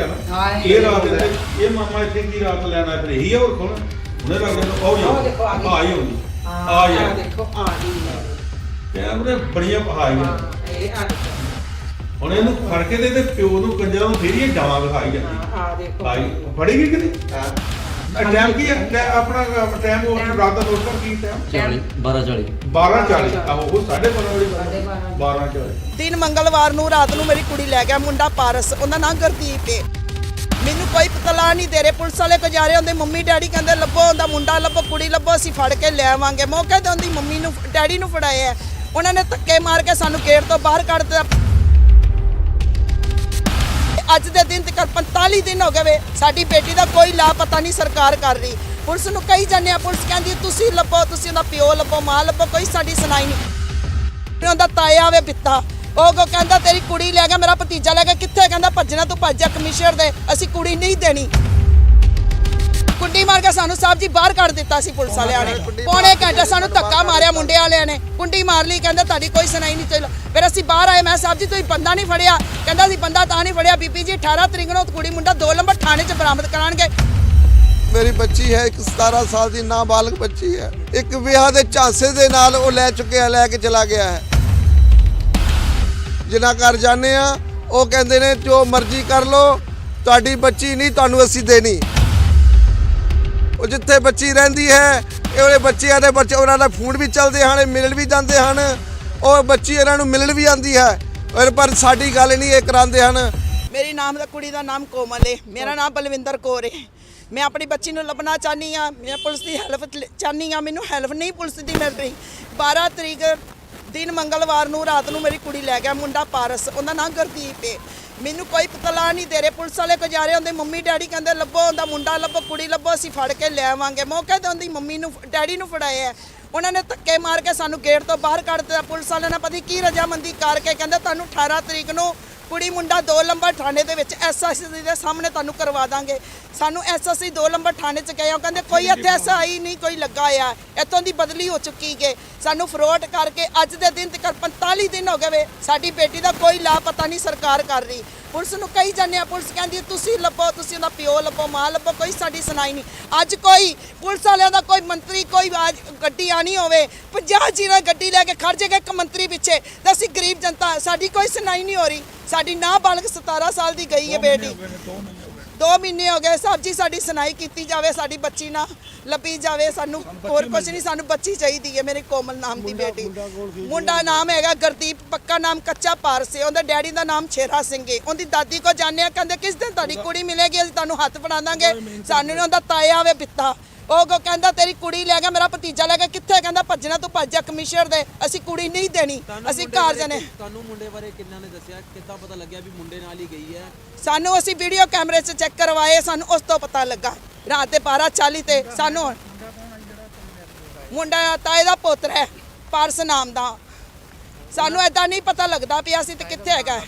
ਆ ਨਾ। ਹਾਂ, ਇਹ ਇਹ ਰਾਤ ਬਿਲਕੁਲ ਹੈ। ਇੱਥੇ- ਇਹ ਮਾਮਾ ਇੱਥੇ ਕੀ ਰਾਤ ਲੈਣਾ ਫਿਰ ਇਹੀ ਆ ਹੋਰ ਕੋਣ ਉਹਨੇ ਲੱਗਦਾ ਉਹ ਉਹ ਦੇਖੋ ਆ ਗਈ। ਆ ਹੀ ਹੋਣੀ ਹਾਂ ਆ ਆਹ ਯਾਰ ਦੇਖੋ ਆ ਗਈ। ਹੈ। ਕੈਮਰੇ ਬੜੀਆਂ ਪਹਾਈ ਹਾਂ ਇਹ ਆ ਹੁਣ ਇਹਨੂੰ ਫੜ ਕੇ ਤੇ ਇਹਦੇ ਪਿਓ ਨੂੰ ਕੰਜਰਾਂ ਨੂੰ ਫੇਰ ਹੀ ਡਾਵਾਂ ਵਿਖਾਈ ਜਾਂਦੀ। ਹਾਂ ਆ ਦੇਖੋ। ਆਈ। ਫੜੇਗੀ ਕਿ ਨਹੀਂ ਟਾਈਮ ਕੀ ਹੈ? ਟੈ- ਆਪਣਾ ਟਾਈਮ ਉਹ ਰਾਤ ਦਾ ਦੋਸਤ ਕੀ ਟਾਈਮ 40 12 40 12:40 ਆਹੋ ਉਹ 12:30 ਵਜੇ ਸਾਢੇ ਬਾਰਾਂ। 12:40 ਦਿਨ ਮੰਗਲਵਾਰ ਨੂੰ ਰਾਤ ਨੂੰ ਮੇਰੀ ਕੁੜੀ ਲੈ ਗਿਆ ਮੁੰਡਾ ਪਾਰਸ। ਉਹਦਾ ਨਾਂ ਗੁਰਦੀਪ ਹੈ ਮੈਨੂੰ ਕੋਈ ਪਤਲਾ ਨਹੀਂ ਦੇ ਰਹੇ। ਪੁਲਿਸ ਵਾਲੇ ਕੋ ਜਾ ਰਹੇ ਹੁੰਦੇ ਮੰਮੀ ਡੈਡੀ ਕਹਿੰਦੇ ਲੱਭੋ ਉਹਦਾ ਮੁੰਡਾ ਲੱਭੋ ਕੁੜੀ ਲੱਭੋ ਅਸੀਂ ਫੜ ਕੇ ਲੈ ਆਵਾਂਗੇ। ਮੌਕੇ ਤੇ ਉਹਦੀ ਮੰਮੀ ਨੂੰ ਡੈਡੀ ਨੂੰ ਫੜਾਇਆ। ਉਹਨਾਂ ਨੇ ਧੱਕੇ ਮਾਰ ਕੇ ਸਾਨੂੰ ਗੇਟ ਤੋਂ ਬਾਹਰ ਕੱਢ ਦਿੱਤਾ। ਅੱਜ ਦੇ ਦਿਨ ਤੱਕ 45 ਦਿਨ ਹੋ ਗਏ ਵੇ, ਸਾਡੀ ਬੇਟੀ ਦਾ ਕੋਈ ਲਾਪਤਾ ਨਹੀਂ ਸਰਕਾਰ ਕਰ ਰਹੀ। ਪੁਲਿਸ ਨੂੰ ਕਹੀ ਜਾਂਦੇ ਆ, ਪੁਲਿਸ ਕਹਿੰਦੀ ਤੁਸੀਂ ਲੱਭੋ, ਤੁਸੀਂ ਉਹਦਾ ਪਿਓ ਲੱਭੋ, ਮਾਂ ਲੱਭੋ, ਕੋਈ ਸਾਡੀ ਸੁਣਾਈ ਨਹੀਂ। ਉਹਦਾ ਤਾਇਆ ਵੇ ਪਿੱਤਾ ਉਹ ਕੋ ਕਹਿੰਦਾ, ਤੇਰੀ ਕੁੜੀ ਲੈ ਗਿਆ, ਮੇਰਾ ਭਤੀਜਾ ਲੈ ਗਿਆ, ਕਿੱਥੇ? ਕਹਿੰਦਾ, ਭੱਜਣਾ ਤੂੰ ਭੱਜ ਜਾ, ਕਮਿਸ਼ਨਰ ਦੇ, ਅਸੀਂ ਕੁੜੀ ਨਹੀਂ ਦੇਣੀ। ਕੁੰਡੀ ਮਾਰ ਕੇ ਸਾਨੂੰ ਸਾਹਿਬ ਜੀ ਬਾਹਰ ਕੱਢ ਦਿੱਤਾ ਸੀ ਪੁਲਿਸ ਵਾਲਿਆਂ ਨੇ। ਪੌਣੇ ਘੰਟੇ ਸਾਨੂੰ ਧੱਕਾ ਮਾਰਿਆ ਮੁੰਡੇ ਵਾਲਿਆਂ ਨੇ। ਕੁੰਡੀ ਮਾਰ ਲਈ ਕਹਿੰਦਾ ਤੁਹਾਡੀ ਕੋਈ ਸੁਣਾਈ ਨਹੀਂ ਚੱਲ। ਫਿਰ ਅਸੀਂ ਬਾਹਰ ਆਏ ਮੈਂ ਸਾਹਿਬ ਜੀ ਤੁਸੀਂ ਬੰਦਾ ਨਹੀਂ ਫੜਿਆ। ਕਹਿੰਦਾ ਸੀ ਬੰਦਾ ਤਾਂ ਨਹੀਂ ਫੜਿਆ। ਬੀਬੀ ਜੀ 18 ਤਰੀਕ ਨੂੰ ਕੁੜੀ ਮੁੰਡਾ 2 ਨੰਬਰ ਥਾਣੇ 'ਚ ਬਰਾਮਦ ਕਰਾਣਗੇ ਮੇਰੀ ਬੱਚੀ ਹੈ ਇੱਕ 17 ਸਾਲ ਦੀ ਨਾਬਾਲਗ ਬੱਚੀ ਹੈ। ਇੱਕ ਵਿਆਹ ਦੇ ਝਾਂਸੇ ਦੇ ਨਾਲ ਉਹ ਲੈ ਚੁੱਕਿਆ ਲੈ ਕੇ ਚਲਾ ਗਿਆ ਹੈ। ਜਿਨ੍ਹਾਂ ਘਰ ਜਾਂਦੇ ਆ ਉਹ ਕਹਿੰਦੇ ਨੇ ਜੋ ਮਰਜ਼ੀ ਕਰ ਲੋ ਤੁਹਾਡੀ ਬੱਚੀ ਨਹੀਂ ਤੁਹਾਨੂੰ ਅਸੀਂ ਦੇਣੀ। ਉਹ ਜਿੱਥੇ ਬੱਚੀ ਰਹਿੰਦੀ ਹੈ, ਇਹ ਉਹਦੇ ਬੱਚਿਆਂ ਦੇ ਬੱਚੇ ਉਹਨਾਂ ਦਾ ਫੋਨ ਵੀ ਚੱਲਦੇ ਹਨ ਮਿਲਣ ਵੀ ਜਾਂਦੇ ਹਨ। ਉਹ ਬੱਚੀ ਇਹਨਾਂ ਨੂੰ ਮਿਲਣ ਵੀ ਆਉਂਦੀ ਹੈ। ਪਰ ਪਰ ਸਾਡੀ ਗੱਲ ਨਹੀਂ ਇਹ ਕਰਾਉਂਦੇ ਹਨ। ਮੇਰੀ ਨਾਮ ਦਾ ਕੁੜੀ ਦਾ ਨਾਮ ਕੋਮਲ ਹੈ ਮੇਰਾ ਨਾਮ ਬਲਵਿੰਦਰ ਕੌਰ ਹੈ ਮੈਂ ਆਪਣੀ ਬੱਚੀ ਨੂੰ ਲੱਭਣਾ ਚਾਹਨੀ ਆ ਮੈਂ ਪੁਲਿਸ ਦੀ ਹੈਲਪ ਚਾਹਨੀ ਆ ਮੈਨੂੰ ਹੈਲਪ ਨਹੀਂ ਪੁਲਿਸ ਦੀ ਮਿਲ ਰਹੀ। 12 ਤਰੀਕ ਦਿਨ ਮੰਗਲਵਾਰ ਨੂੰ ਰਾਤ ਨੂੰ ਮੇਰੀ ਕੁੜੀ ਲੈ ਗਿਆ ਮੁੰਡਾ ਪਾਰਸ। ਉਹਦਾ ਨਾਮ ਗੁਰਦੀਪ ਹੈ ਮੈਨੂੰ ਕੋਈ ਪਤਲਾ ਨਹੀਂ ਦੇ ਰਹੇ। ਪੁਲਿਸ ਵਾਲੇ ਕੋ ਜਾ ਰਹੇ ਹੁੰਦੇ, ਮੰਮੀ, ਡੈਡੀ ਕਹਿੰਦੇ, ਲੱਭੋ, ਉਹਦਾ ਮੁੰਡਾ ਲੱਭੋ, ਕੁੜੀ ਲੱਭੋ, ਅਸੀਂ ਫੜ ਕੇ ਲੈ ਆਵਾਂਗੇ। ਮੌਕੇ ਤੇ ਉਹਦੀ ਮੰਮੀ ਨੂੰ, ਡੈਡੀ ਨੂੰ ਫੜਾਇਆ ਉਹਨਾਂ ਨੇ ਧੱਕੇ ਮਾਰ ਕੇ ਸਾਨੂੰ ਗੇਟ ਤੋਂ ਬਾਹਰ ਕੱਢ ਦਿੱਤਾ। ਪੁਲਿਸ ਵਾਲਿਆਂ ਨੇ ਪਤੀ ਕੀ ਰਜਾਮੰਦੀ ਕਰਕੇ ਕਹਿੰਦੇ, ਤੁਹਾਨੂੰ 18 ਤਰੀਕ ਨੂੰ ਕੁੜੀ ਮੁੰਡਾ 2 ਨੰਬਰ ਥਾਣੇ ਦੇ ਵਿੱਚ ਐਸਐਸਸੀ ਦੇ ਸਾਹਮਣੇ ਤੁਹਾਨੂੰ ਕਰਵਾ ਦਾਂਗੇ। ਸਾਨੂੰ ਐਸਐਸਸੀ 2 ਨੰਬਰ ਥਾਣੇ 'ਚ ਗਏ ਉਹ ਕਹਿੰਦੇ ਕੋਈ ਇੱਥੇ ਐਸਆਈ ਨਹੀਂ ਕੋਈ ਲੱਗਾ ਆ। ਇੱਥੋਂ ਦੀ ਬਦਲੀ ਹੋ ਚੁੱਕੀ ਗੇ ਸਾਨੂੰ ਫਰੋਡ ਕਰਕੇ ਅੱਜ ਦੇ ਦਿਨ ਤੱਕ 45 ਦਿਨ ਹੋ ਗਏ ਸਾਡੀ ਬੇਟੀ ਦਾ ਕੋਈ ਲਾਪਤਾ ਨਹੀਂ ਸਰਕਾਰ ਕਰ ਰਹੀ। ਪੁਲਿਸ ਨੂੰ ਕਹੀ ਜਾਂਦੇ ਆ ਪੁਲਿਸ ਕਹਿੰਦੀ ਤੁਸੀਂ ਲੱਭੋ ਤੁਸੀਂ ਉਹਦਾ ਪਿਓ ਲੱਭੋ ਮਾਂ ਲੱਭੋ ਕੋਈ ਸਾਡੀ ਸੁਣਾਈ ਨਹੀਂ। ਅੱਜ ਕੋਈ ਪੁਲਿਸ ਵਾਲਿਆਂ ਦਾ ਕੋਈ ਮੰਤਰੀ ਕੋਈ ਆਜ ਗੱਡੀ ਆਣੀ ਹੋਵੇ 50 ਜੀਰਾ ਗੱਡੀ ਲੈ ਕੇ ਖੜ ਜਾਏਗਾ ਇੱਕ ਮੰਤਰੀ ਪਿੱਛੇ ਤੇ ਅਸੀਂ ਗਰੀਬ ਜਨਤਾ ਸਾਡੀ ਕੋਈ ਸੁਣਾਈ ਨਹੀਂ ਹੋ ਰਹੀ। ਸਾਡੀ ਨਾਬਾਲਗ 17 ਸਾਲ ਦੀ ਗਈ ਹੈ ਬੇਟੀ। 2 ਮਹੀਨੇ ਹੋ ਗਏ ਸਾਹਿਬ ਜੀ ਸਾਡੀ ਸੁਣਾਈ ਕੀਤੀ ਜਾਵੇ ਸਾਡੀ ਬੱਚੀ ਨਾ ਲੱਭੀ ਜਾਵੇ ਸਾਨੂੰ ਹੋਰ ਕੁਝ ਨਹੀਂ ਸਾਨੂੰ ਬੱਚੀ ਚਾਹੀਦੀ ਹੈ ਮੇਰੇ ਕੋਮਲ ਨਾਮ ਦੀ ਬੇਟੀ। ਮੁੰਡਾ ਨਾਮ ਹੈਗਾ ਗੁਰਦੀਪ ਪੱਕਾ ਨਾਮ ਕੱਚਾ ਪਾਰਸ ਹੈ ਉਹਦੇ ਡੈਡੀ ਦਾ ਨਾਮ ਛੇਰਾ ਸਿੰਘ ਹੈ। ਉਹਦੀ ਦਾਦੀ ਕੋ ਜਾਣਿਆ ਕਹਿੰਦੇ ਕਿਸ ਦਿਨ ਤੁਹਾਡੀ ਕੁੜੀ ਮਿਲੇਗੀ ਅਸੀਂ ਤੁਹਾਨੂੰ ਹੱਥ ਫੜਾ ਦਾਂਗੇ। ਸਾਨੂੰ ਉਹਦਾ ਤਾਇਆ ਵੇ ਪਿੱਤਾ। ਉਹ ਕੋ ਕਹਿੰਦਾ ਤੇਰੀ ਕੁੜੀ ਲੈ ਗਿਆ ਮੇਰਾ ਭਤੀਜਾ ਲੈ ਗਿਆ ਕਿੱਥੇ ਕਹਿੰਦਾ ਭੱਜਣਾ ਤੂੰ ਭੱਜ ਜਾ ਕਮਿਸ਼ਨਰ ਦੇ ਅਸੀਂ ਕੁੜੀ ਨਹੀਂ ਦੇਣੀ ਅਸੀਂ ਘਰ ਜਾਣੇ। ਤੁਹਾਨੂੰ ਮੁੰਡੇ ਬਾਰੇ ਕਿੰਨਾ ਨੇ ਦੱਸਿਆ? ਕਿੱਦਾਂ ਪਤਾ ਲੱਗਿਆ ਵੀ ਮੁੰਡੇ ਨਾਲ ਹੀ ਗਈ ਹੈ? ਸਾਨੂੰ ਅਸੀਂ ਵੀਡੀਓ ਕੈਮਰੇ 'ਚ ਚੈੱਕ ਕਰਵਾਏ ਸਾਨੂੰ ਉਸ ਤੋਂ ਪਤਾ ਲੱਗਾ। ਰਾਤ ਦੇ 12:40 ਤੇ ਸਾਨੂੰ ਮੁੰਡਾ ਤਾਏ ਦਾ ਪੁੱਤਰ ਹੈ ਪਾਰਸ ਨਾਮ ਦਾ। ਸਾਨੂੰ ਐਦਾਂ ਨਹੀਂ ਪਤਾ ਲੱਗਦਾ ਵੀ ਅਸੀਂ ਤੇ ਕਿੱਥੇ ਹੈਗਾ।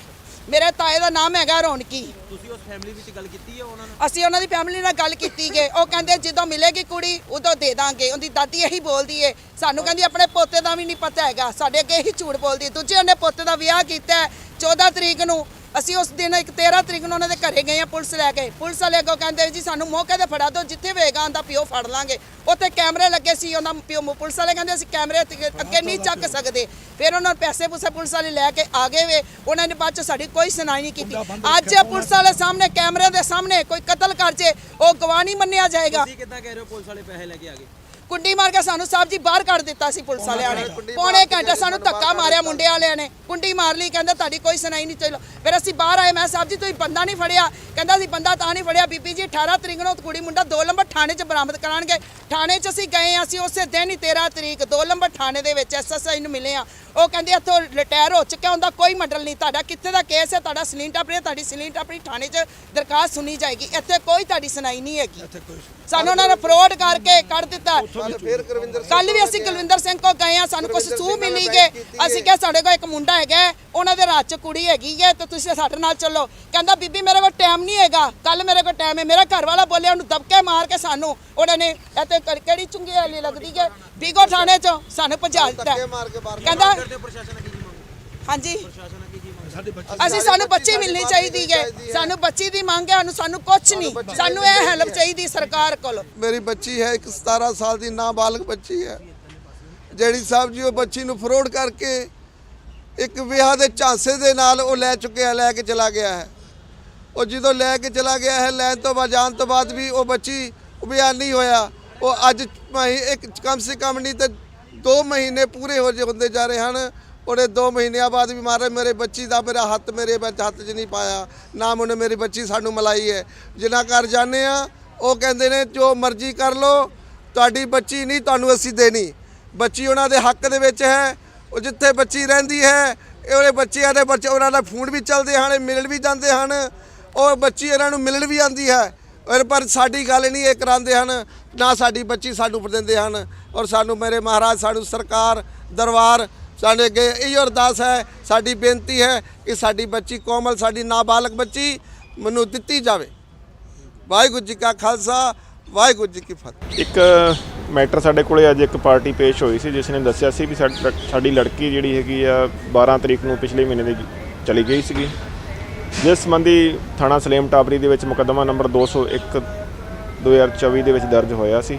ਮੇਰੇ ਤਾਏ ਦਾ ਨਾਮ ਹੈਗਾ ਰੌਣਕੀ। ਤੁਸੀਂ ਉਸ ਫੈਮਿਲੀ ਵਿੱਚ ਗੱਲ ਕੀਤੀ ਹੈ ਉਹਨਾਂ ਨਾਲ? ਅਸੀਂ ਉਹਨਾਂ ਦੀ ਫੈਮਿਲੀ ਨਾਲ ਗੱਲ ਕੀਤੀ ਗਏ। ਉਹ ਕਹਿੰਦੇ ਜਦੋਂ ਮਿਲੇਗੀ ਕੁੜੀ ਉਦੋਂ ਦੇ ਦਾਂਗੇ। ਉਹਦੀ ਦਾਦੀ ਇਹੀ ਬੋਲਦੀ ਏ। ਸਾਨੂੰ ਕਹਿੰਦੀ ਆਪਣੇ ਪੋਤੇ ਦਾ ਵੀ ਨਹੀਂ ਪਤਾ ਹੈਗਾ। ਸਾਡੇ ਅੱਗੇ ਇਹੀ ਝੂਠ ਬੋਲਦੀ। ਦੂਜੇ ਉਹਨੇ ਪੋਤੇ ਦਾ ਵਿਆਹ ਕੀਤਾ ਹੈ 14 ਤਰੀਕ ਨੂੰ। ਅਸੀਂ ਉਸ ਦਿਨ ਇੱਕ 13 ਤਰੀਕ ਨੂੰ ਉਹਨਾਂ ਦੇ ਘਰੇ ਗਏ ਆ ਪੁਲਿਸ ਲੈ ਕੇ। ਪੁਲਿਸ ਵਾਲੇ ਅੱਗੋਂ ਕਹਿੰਦੇ ਜੀ ਸਾਨੂੰ ਮੌਕੇ ਤੇ ਫੜਾ ਦਿਓ, ਜਿੱਥੇ ਹੋਏਗਾ ਉਹਦਾ ਪਿਓ ਫੜ ਲਾਂਗੇ। ਉੱਥੇ ਕੈਮਰੇ ਲੱਗੇ ਸੀ ਉਹਨਾਂ ਪਿਓ ਪੁਲਿਸ ਵਾਲੇ ਕਹਿੰਦੇ ਅਸੀਂ ਕੈਮਰੇ ਤੇ ਅੱਗੇ ਨਹੀਂ ਚੱਕ ਸਕਦੇ। ਫਿਰ ਉਹਨਾਂ ਨੂੰ ਪੈਸੇ ਪੂਸੇ ਪੁਲਿਸ ਵਾਲੇ ਲੈ ਕੇ ਆ ਗਏ ਵੇ। ਉਹਨਾਂ ਨੇ ਬਾਅਦ ਚ ਸਾਡੀ ਕੋਈ ਸੁਣਾਈ ਨਹੀਂ ਕੀਤੀ। ਅੱਜ ਪੁਲਿਸ ਵਾਲੇ ਸਾਹਮਣੇ ਕੈਮਰੇ ਦੇ ਸਾਹਮਣੇ ਕੋਈ ਕਤਲ ਕਰ ਜੇ, ਉਹ ਗਵਾਹ ਨਹੀਂ ਮੰਨਿਆ ਜਾਏਗਾ। ਤੁਸੀਂ ਕਿੱਦਾਂ ਕਹਿ ਰਹੇ ਹੋ ਪੁਲਿਸ ਵਾਲੇ ਪੈਸੇ ਲੈ ਕੇ ਆ ਗਏ? ਕੁੰਡੀ ਮਾਰ ਕੇ ਸਾਨੂੰ ਸਾਹਿਬ ਜੀ ਬਾਹਰ ਕੱਢ ਦਿੱਤਾ ਸੀ ਪੁਲਿਸ ਵਾਲਿਆਂ ਨੇ। ਪੌਣੇ ਘੰਟੇ ਸਾਨੂੰ ਧੱਕਾ ਮਾਰਿਆ ਮੁੰਡੇ ਵਾਲਿਆਂ ਨੇ। ਕੁੰਡੀ ਮਾਰ ਲਈ ਕਹਿੰਦਾ ਤੁਹਾਡੀ ਕੋਈ ਸੁਣਾਈ ਨਹੀਂ ਚੱਲ। ਫਿਰ ਅਸੀਂ ਬਾਹਰ ਆਏ ਮੈਂ ਸਾਹਿਬ ਜੀ ਤੁਸੀਂ ਬੰਦਾ ਨਹੀਂ ਫੜਿਆ। ਕਹਿੰਦਾ ਸੀ ਬੰਦਾ ਤਾਂ ਨਹੀਂ ਫੜਿਆ। ਬੀਬੀ ਜੀ 18 ਤਰੀਕ ਨੂੰ ਕੁੜੀ ਮੁੰਡਾ 2 ਨੰਬਰ ਥਾਣੇ 'ਚ ਬਰਾਮਦ ਕਰਾਣਗੇ ਥਾਣੇ 'ਚ ਅਸੀਂ ਗਏ ਅਸੀਂ ਉਸੇ ਦਿਨ ਹੀ 13 ਤਰੀਕ 2 ਨੰਬਰ ਥਾਣੇ ਦੇ ਵਿੱਚ ਐਸਐਸਆਈ ਨੂੰ ਮਿਲੇ ਆ ਉਹ ਕਹਿੰਦੇ ਇੱਥੋਂ ਰਿਟਾਇਰ ਹੋ ਚੁੱਕਿਆ ਹੁੰਦਾ ਕੋਈ ਮਡਲ ਨਹੀਂ। ਤੁਹਾਡਾ ਕਿੱਥੇ ਦਾ ਕੇਸ ਹੈ? ਤੁਹਾਡਾ ਸਲੀਨ ਟਾਪਰੀ ਤੁਹਾਡੀ ਸਲੀਨ ਟਾਪਰੀ ਥਾਣੇ 'ਚ ਦਰਖਾਸਤ ਸੁਣੀ ਜਾਏਗੀ। ਇੱਥੇ ਕੋਈ ਤੁਹਾਡੀ ਸੁਣਾਈ ਨਹੀਂ ਹੈਗੀ। ਸਾਨੂੰ ਉਹਨਾਂ ਨੇ ਫਰੋਡ ਕਰਕੇ ਕੱਢ ਦਿੱਤਾ। ਕੱਲ ਫੇਰ ਕਰਵਿੰਦਰ ਕੱਲ ਵੀ ਅਸੀਂ ਕੁਲਵਿੰਦਰ ਸਿੰਘ ਕੋ ਗਏ ਆ ਸਾਨੂੰ ਕੁਝ ਸੂਹ ਮਿਲੀ ਗਏ। ਅਸੀਂ ਕਿਹਾ ਸਾਡੇ ਕੋਲ ਇੱਕ ਮੁੰਡਾ ਹੈਗਾ ਉਹਨਾਂ ਦੇ ਰਾਤ ਚ ਕੁੜੀ ਹੈਗੀ ਹੈ ਤੇ ਤੁਸੀਂ ਸਾਡੇ ਨਾਲ ਚੱਲੋ। ਕਹਿੰਦਾ ਬੀਬੀ ਮੇਰੇ ਕੋਲ ਟਾਈਮ ਨਹੀਂ ਹੈਗਾ। ਕੱਲ ਮੇਰੇ ਕੋਲ ਟਾਈਮ ਹੈ। ਮੇਰਾ ਘਰ ਵਾਲਾ ਬੋਲਿਆ ਉਹਨੂੰ ਦਬਕੇ ਮਾਰ ਕੇ ਸਾਨੂੰ ਉਹਨਾਂ ਨੇ ਇੱਥੇ ਕਿਹੜੀ ਚੁੰਗੀ ਵਾਲੀ ਲੱਗਦੀ ਹੈ? ਬੀਗੋ ਥਾਣੇ ਚ ਸਾਨੂੰ ਭਜਾ ਦਿੱਤਾ ਕਹਿੰਦਾ ਹਾਂਜੀ। ਅਸੀਂ ਸਾਨੂੰ ਬੱਚੀ ਮਿਲਣੀ ਚਾਹੀਦੀ ਹੈ। ਸਾਨੂੰ ਬੱਚੀ ਦੀ ਮੰਗ ਹੈ ਸਾਨੂੰ ਸਾਨੂੰ ਕੁਝ ਨਹੀਂ। ਸਾਨੂੰ ਇਹ ਹੈਲਪ ਚਾਹੀਦੀ ਸਰਕਾਰ ਕੋਲ। ਮੇਰੀ ਬੱਚੀ ਹੈ ਇੱਕ 17 ਸਾਲ ਦੀ ਨਾਬਾਲਗ ਬੱਚੀ ਹੈ। ਜਿਹੜੀ ਸਾਹਿਬ ਜੀ ਉਹ ਬੱਚੀ ਨੂੰ ਫਰੋਡ ਕਰਕੇ ਇੱਕ ਵਿਆਹ ਦੇ ਝਾਂਸੇ ਦੇ ਨਾਲ ਉਹ ਲੈ ਚੁੱਕਿਆ ਲੈ ਕੇ ਚਲਾ ਗਿਆ ਹੈ। ਉਹ ਜਦੋਂ ਲੈ ਕੇ ਚਲਾ ਗਿਆ ਹੈ ਲੈਣ ਤੋਂ ਬਾਅਦ ਜਾਣ ਤੋਂ ਬਾਅਦ ਵੀ ਉਹ ਬੱਚੀ ਉਹ ਬਿਆਨ ਨਹੀਂ ਹੋਇਆ। ਉਹ ਅੱਜ ਇੱਕ ਕਮ ਸੇ ਕਮ ਨਹੀਂ ਤੇ 2 ਮਹੀਨੇ ਪੂਰੇ ਹੋ ਜੇ ਹੁੰਦੇ ਜਾ ਰਹੇ ਹਨ। ਉਹਨੇ 2 ਮਹੀਨਿਆਂ ਬਾਅਦ ਵੀ ਮਾਰੇ, ਮੇਰੇ ਬੱਚੀ ਦਾ ਮੇਰਾ ਹੱਥ ਮੇਰੇ ਵਿੱਚ ਹੱਥ 'ਚ ਨਹੀਂ ਪਾਇਆ। ਨਾ ਉਹਨੇ ਮੇਰੀ ਬੱਚੀ ਸਾਨੂੰ ਮਲਾਈ ਹੈ। ਜਿੰਨਾ ਘਰ ਜਾਂਦੇ ਆ, ਉਹ ਕਹਿੰਦੇ ਨੇ, ਜੋ ਮਰਜ਼ੀ ਕਰ ਲੋ ਤੁਹਾਡੀ ਬੱਚੀ ਨਹੀਂ, ਤੁਹਾਨੂੰ ਅਸੀਂ ਦੇਣੀ। ਬੱਚੀ ਉਹਨਾਂ ਦੇ ਹੱਕ ਦੇ ਵਿੱਚ ਹੈ। ਉਹ ਜਿੱਥੇ ਬੱਚੀ ਰਹਿੰਦੀ ਹੈ, ਇਹ ਉਹਦੇ ਬੱਚਿਆਂ ਦੇ ਬੱਚੇ, ਉਹਨਾਂ ਦਾ ਫੋਨ ਵੀ ਚੱਲਦੇ ਹਨ, ਮਿਲਣ ਵੀ ਜਾਂਦੇ ਹਨ। ਉਹ ਬੱਚੀ ਇਹਨਾਂ ਨੂੰ ਮਿਲਣ ਵੀ ਆਉਂਦੀ ਹੈ। ਔਰ ਪਰ ਸਾਡੀ ਗੱਲ ਨਹੀਂ ਇਹ ਕਰਾਉਂਦੇ ਹਨ, ਨਾ ਸਾਡੀ ਬੱਚੀ ਸਾਨੂੰ ਦਿੰਦੇ ਹਨ। ਔਰ ਸਾਨੂੰ ਮੇਰੇ ਮਹਾਰਾਜ, ਸਾਨੂੰ ਸਰਕਾਰ, ਦਰਬਾਰ ਸਾਡੇ ਅੱਗੇ ਇਹ ਅਰਦਾਸ ਹੈ, ਸਾਡੀ ਬੇਨਤੀ ਹੈ ਕਿ ਸਾਡੀ ਬੱਚੀ ਕੋਮਲ, ਸਾਡੀ ਨਾਬਾਲਗ ਬੱਚੀ ਮੈਨੂੰ ਦਿੱਤੀ ਜਾਵੇ। ਵਾਹਿਗੁਰੂ ਜੀ ਕਾ ਖਾਲਸਾ, ਵਾਹਿਗੁਰੂ ਜੀ ਕੀ ਫਤਿਹ। ਇੱਕ ਮੈਟਰ ਸਾਡੇ ਕੋਲੇ ਅੱਜ ਇੱਕ ਪਾਰਟੀ ਪੇਸ਼ ਹੋਈ ਸੀ, ਜਿਸ ਨੇ ਦੱਸਿਆ ਸੀ ਵੀ ਸਾਡੀ ਲੜਕੀ ਜਿਹੜੀ ਹੈਗੀ ਆ 12 ਤਰੀਕ ਨੂੰ ਪਿਛਲੇ ਮਹੀਨੇ ਦੀ ਚਲੀ ਗਈ ਸੀਗੀ। ਜਿਸ ਸੰਬੰਧੀ ਥਾਣਾ ਸਲੇਮ ਟਾਬਰੀ ਦੇ ਵਿੱਚ ਮੁਕੱਦਮਾ ਨੰਬਰ 201 2024 ਦੇ ਵਿੱਚ ਦਰਜ ਹੋਇਆ ਸੀ।